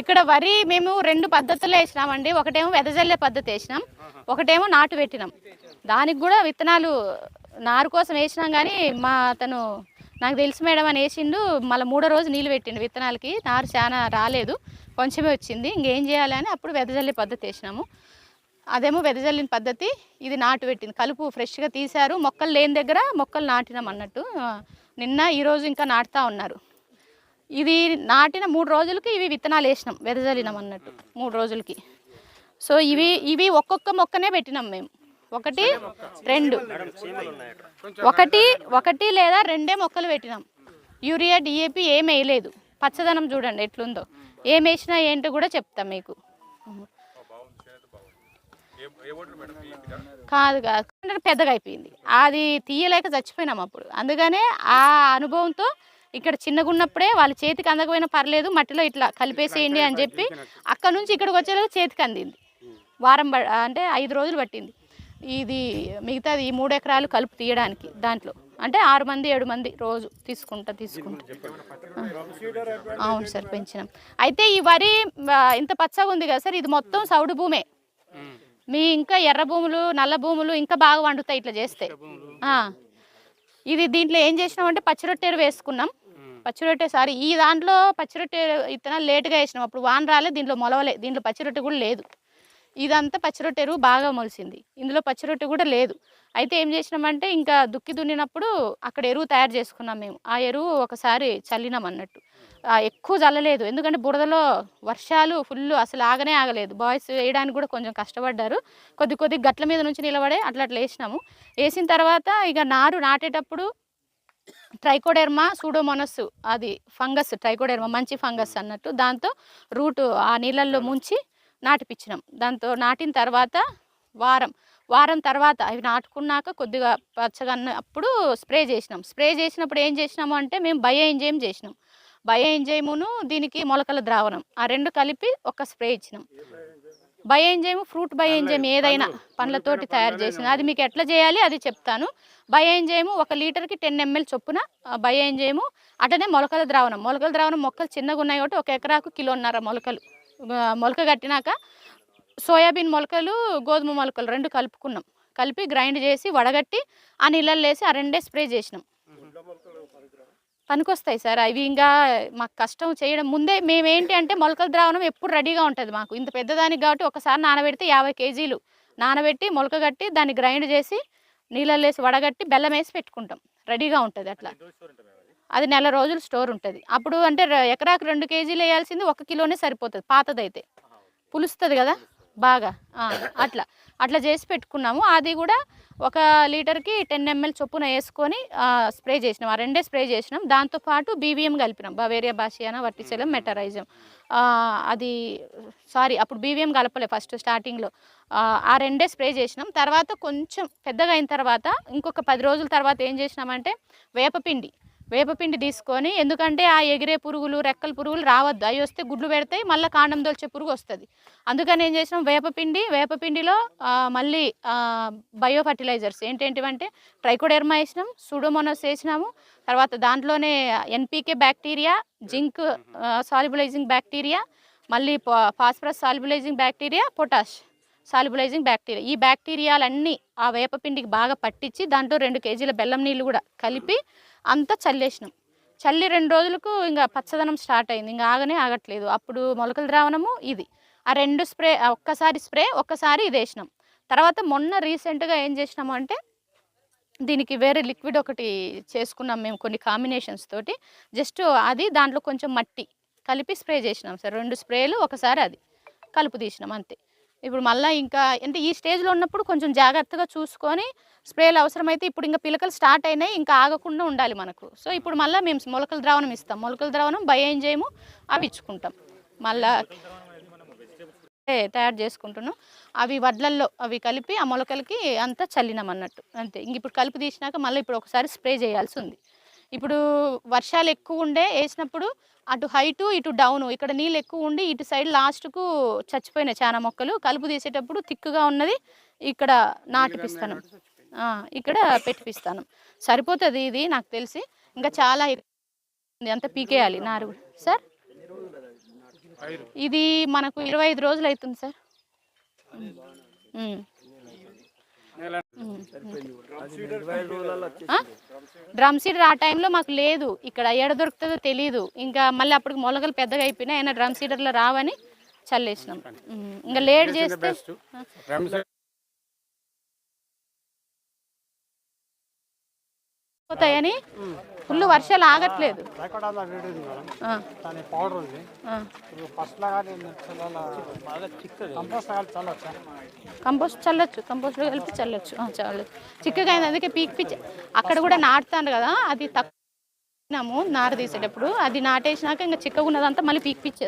ఇక్కడ వరి మేము రెండు పద్ధతులు వేసినామండి. ఒకటేమో వెదజల్లే పద్ధతి వేసినాం. ఒకటేమో నాటు పెట్టినాం. దానికి కూడా విత్తనాలు నారు కోసం వేసినాం కానీ మా అతను నాకు తెలిసి మేడం అని వేసిండు. మళ్ళీ మూడో రోజు నీళ్ళు పెట్టిండు విత్తనాలకి. నారు చాలా రాలేదు. కొంచెమే వచ్చింది. ఇంకేం చేయాలని అప్పుడు వెదజల్లే పద్ధతి వేసినాము. అదేమో వెదజల్లిన పద్ధతి. ఇది నాటు పెట్టింది. కలుపు ఫ్రెష్గా తీశారు. మొక్కలు లేని దగ్గర మొక్కలు నాటినాం అన్నట్టు. నిన్న ఈరోజు ఇంకా నాటుతా ఉన్నారు. ఇది నాటిన మూడు రోజులకి ఇవి విత్తనాలు వేసినాం వెదజల్లినాం అన్నట్టు మూడు రోజులకి. సో ఇవి ఇవి ఒక్కొక్క మొక్కనే పెట్టినాం మేము. ఒకటి రెండు. ఒకటి ఒకటి లేదా రెండే మొక్కలు పెట్టినాం. యూరియా డిఏపి ఏం వేయలేదు. పచ్చదనం చూడండి ఎట్లుందో. ఏం వేసినా ఏంటో కూడా చెప్తాం మీకు. కాదు కాదు. పెద్దగా అయిపోయింది. అది తీయలేక చచ్చిపోయినాం అప్పుడు. అందుకనే ఆ అనుభవంతో ఇక్కడ చిన్నగా ఉన్నప్పుడే వాళ్ళ చేతికి అందకపోయినా పర్లేదు మట్టిలో ఇట్లా కలిపేసేయండి అని చెప్పి అక్కడ నుంచి ఇక్కడికి వచ్చేలోకి చేతికి అందింది. వారం అంటే ఐదు రోజులు పట్టింది. ఇది మిగతాది ఈ మూడు ఎకరాలు కలుపు తీయడానికి దాంట్లో. అంటే ఆరు మంది ఏడు మంది రోజు తీసుకుంటా తీసుకుంటా. అవును సార్ పెంచినాం. అయితే ఈ వరి ఇంత పచ్చగా ఉంది కదా సార్ ఇది మొత్తం సౌడు భూమే. మీ ఇంకా ఎర్ర భూములు నల్ల భూములు ఇంకా బాగా వండుతాయి ఇట్లా చేస్తే. ఇది దీంట్లో ఏం చేసినామంటే పచ్చిరొట్టేరు వేసుకున్నాం. పచ్చిరొట్టె సారీ ఈ దాంట్లో పచ్చిరొట్టె ఇత్తనాలు లేటుగా వేసినాం. అప్పుడు వాన రాలే దీంట్లో మొలవలే దీంట్లో పచ్చిరొట్టె కూడా లేదు. ఇదంతా పచ్చిరొట్టె ఎరువు బాగా మొలిసింది. ఇందులో పచ్చిరొట్టె కూడా లేదు. అయితే ఏం చేసినామంటే ఇంకా దుక్కి దున్నినప్పుడు అక్కడ ఎరువు తయారు చేసుకున్నాం మేము. ఆ ఎరువు ఒకసారి చల్లినాం అన్నట్టు. ఎక్కువ చల్లలేదు. ఎందుకంటే బురదలో వర్షాలు ఫుల్ అసలు ఆగనే ఆగలేదు. బాయ్స్ వేయడానికి కూడా కొంచెం కష్టపడ్డారు. కొద్ది కొద్ది గట్ల మీద నుంచి నిలబడే అట్లా అట్లా వేసినాము. వేసిన తర్వాత ఇక నారు నాటేటప్పుడు ట్రైకోడెర్మా సూడోమోనస్ అది ఫంగస్ ట్రైకోడెర్మా మంచి ఫంగస్ అన్నట్టు దాంతో రూట్ ఆ నీళ్ళల్లో ముంచి నాటిపించినాం దాంతో నాటిన తర్వాత వారం వారం తర్వాత అవి నాటుకున్నాక కొద్దిగా పచ్చగా అన్నప్పుడు స్ప్రే చేసినాం. స్ప్రే చేసినప్పుడు ఏం చేసినాము అంటే మేము బయో ఎంజైమ్ చేసినాం. బయో ఎంజైమును దీనికి మొలకల ద్రావణం ఆ రెండు కలిపి ఒక స్ప్రే ఇచ్చినాం. Bio enzyme fruit bio enzyme ఏదైనా పండ్లతోటి తయారు చేసింది అది మీకు ఎట్లా చేయాలి అది చెప్తాను. బయో ఎంజైమ్ ఒక లీటర్కి టెన్ ఎంఎల్ చొప్పున బయో ఎంజైమ్ అటనే మొలకల ద్రావణం. మొలకల ద్రావణం మొక్కలు చిన్నగా ఉన్నాయి కాబట్టి ఒక ఎకరాకు కిలోన్నర మొలకలు. మొలక కట్టినాక సోయాబీన్ మొలకలు గోధుమ మొలకలు రెండు కలుపుకున్నాం. కలిపి గ్రైండ్ చేసి వడగట్టి ఆ నీళ్ళల్లో వేసి ఆ రెండే స్ప్రే చేసినాం. పనికొస్తాయి సార్. అవి ఇంకా మాకు కష్టం చేయడం ముందే మేమేంటి అంటే మొలకల ద్రావణం ఎప్పుడు రెడీగా ఉంటుంది మాకు. ఇంత పెద్దదానికి కాబట్టి ఒకసారి నానబెడితే యాభై కేజీలు నానబెట్టి మొలక కట్టి దాన్ని గ్రైండ్ చేసి నీళ్ళల్లో వేసి వడగట్టి బెల్లం వేసి పెట్టుకుంటాం. రెడీగా ఉంటుంది అట్లా. అది నెల రోజులు స్టోర్ ఉంటుంది. అప్పుడు అంటే ఎకరాకు రెండు కేజీలు వేయాల్సింది ఒక కిలోనే సరిపోతుంది పాతదైతే. పులుస్తుంది కదా? బాగా. అట్లా. అట్లా చేసి పెట్టుకున్నాము. అది కూడా ఒక లీటర్కి టెన్ ఎంఎల్ చొప్పున వేసుకొని స్ప్రే చేసినాం. ఆ రెండే స్ప్రే చేసినాం. దాంతోపాటు BVM కలిపినాం. Beauveria bassiana Verticillium Metarhizium. అది సారీ అప్పుడు బీవీఎం కలపలే ఫస్ట్ స్టార్టింగ్లో. ఆ రెండే స్ప్రే చేసినాం. తర్వాత కొంచెం పెద్దగా అయిన తర్వాత ఇంకొక పది రోజుల తర్వాత ఏం చేసినామంటే వేపపిండి. వేపపిండి తీసుకొని ఎందుకంటే ఆ ఎగిరే పురుగులు రెక్కల పురుగులు రావద్దు. అవి వస్తే గుడ్లు పెడతాయి మళ్ళీ కాండం దొల్చే పురుగు వస్తుంది. అందుకని ఏం చేసినాం? వేపపిండి వేపపిండిలో మళ్ళీ బయో ఫర్టిలైజర్స్ ఏంటేంటివంటే ట్రైకోడెర్మా వేసినాం సూడోమోనోస్ వేసినాము. తర్వాత దాంట్లోనే NPK bacteria zinc solubilising bacteria మళ్ళీ phosphorus solubilising bacteria potash. Solubilising bacteria ఈ బ్యాక్టీరియాలన్నీ ఆ వేపపిండికి బాగా పట్టించి దాంట్లో రెండు కేజీల బెల్లం నీళ్ళు కూడా కలిపి అంతా చల్లేసినాం. చల్లి రెండు రోజులకు ఇంకా పచ్చదనం స్టార్ట్ అయింది. ఇంకా ఆగనే ఆగట్లేదు. అప్పుడు మొలకల ద్రావణము ఇది. ఆ రెండు స్ప్రే ఒక్కసారి స్ప్రే ఒక్కసారి ఇది వేసినాం. తర్వాత మొన్న రీసెంట్గా ఏం చేసినాము అంటే దీనికి వేరే లిక్విడ్ ఒకటి చేసుకున్నాం మేము కొన్ని కాంబినేషన్స్ తోటి. జస్ట్ అది దాంట్లో కొంచెం మట్టి కలిపి స్ప్రే చేసినాం సార్. రెండు స్ప్రేలు ఒకసారి అది. కలుపు తీసినాం అంతే. ఇప్పుడు మళ్ళీ ఇంకా అంటే ఈ స్టేజ్లో ఉన్నప్పుడు కొంచెం జాగ్రత్తగా చూసుకొని స్ప్రేలు అవసరమైతే ఇప్పుడు ఇంకా పిలకలు స్టార్ట్ అయినాయి ఇంకా ఆగకుండా ఉండాలి మనకు. సో ఇప్పుడు మళ్ళీ మేము మొలకల ద్రావణం ఇస్తాం. మొలకల ద్రావణం భయం చేయము? అవి ఇచ్చుకుంటాం. మళ్ళా తయారు చేసుకుంటున్నాం. అవి వడ్లల్లో అవి కలిపి ఆ మొలకలకి అంతా చల్లినాం అన్నట్టు. అంతే. ఇంక ఇప్పుడు కలిపి తీసినాక మళ్ళీ ఇప్పుడు ఒకసారి స్ప్రే చేయాల్సి ఉంది. ఇప్పుడు వర్షాలు ఎక్కువ ఉండే వేసినప్పుడు అటు హైటు ఇటు డౌను. ఇక్కడ నీళ్ళు ఎక్కువ ఉండి ఇటు సైడ్ లాస్ట్కు చచ్చిపోయినాయి చాలా మొక్కలు. కలుపు తీసేటప్పుడు తిక్కుగా ఉన్నది ఇక్కడ నాటిపిస్తాను. ఇక్కడ పెట్టిపిస్తాను. సరిపోతుంది ఇది నాకు తెలిసి. ఇంకా చాలా ఉంది. అంత పీకేయాలి నారు సార్? ఇది మనకు ఇరవై ఐదు రోజులు అవుతుంది సార్? డ్రమ్ సీడర్ ఆ? టైంలో మాకు లేదు. ఇక్కడ ఎడ దొరుకుతుందో తెలియదు ఇంకా మళ్ళీ అప్పటికి మొలకలు పెద్దగా అయిపోయినాయి అయినా డ్రమ్ సీడర్లో రావని చల్లేసినాం. ఇంకా లేట్ చేస్తే పోతాయని? ఫుల్ వర్షాలు ఆగట్లేదు. మేడం దాని పౌడర్ ఉంది. ఫస్ట్ లాగా కంపోస్ట్ చల్లొచ్చా? కంపోస్ట్ చల్లొచ్చు. కంపోస్ట్లో కలిపి చల్లొచ్చు. ఆ, చల్లొచ్చు. చిక్కగా అయింది అందుకే పీక్ పిచ్. అక్కడ కూడా నాటుతాను కదా అది తక్కువ నారు తీసేటప్పుడు. అది నాటేసినాక ఇంకా చిక్కగా ఉన్నదంతా మళ్ళీ పీక్ పిచ్చేస్తాం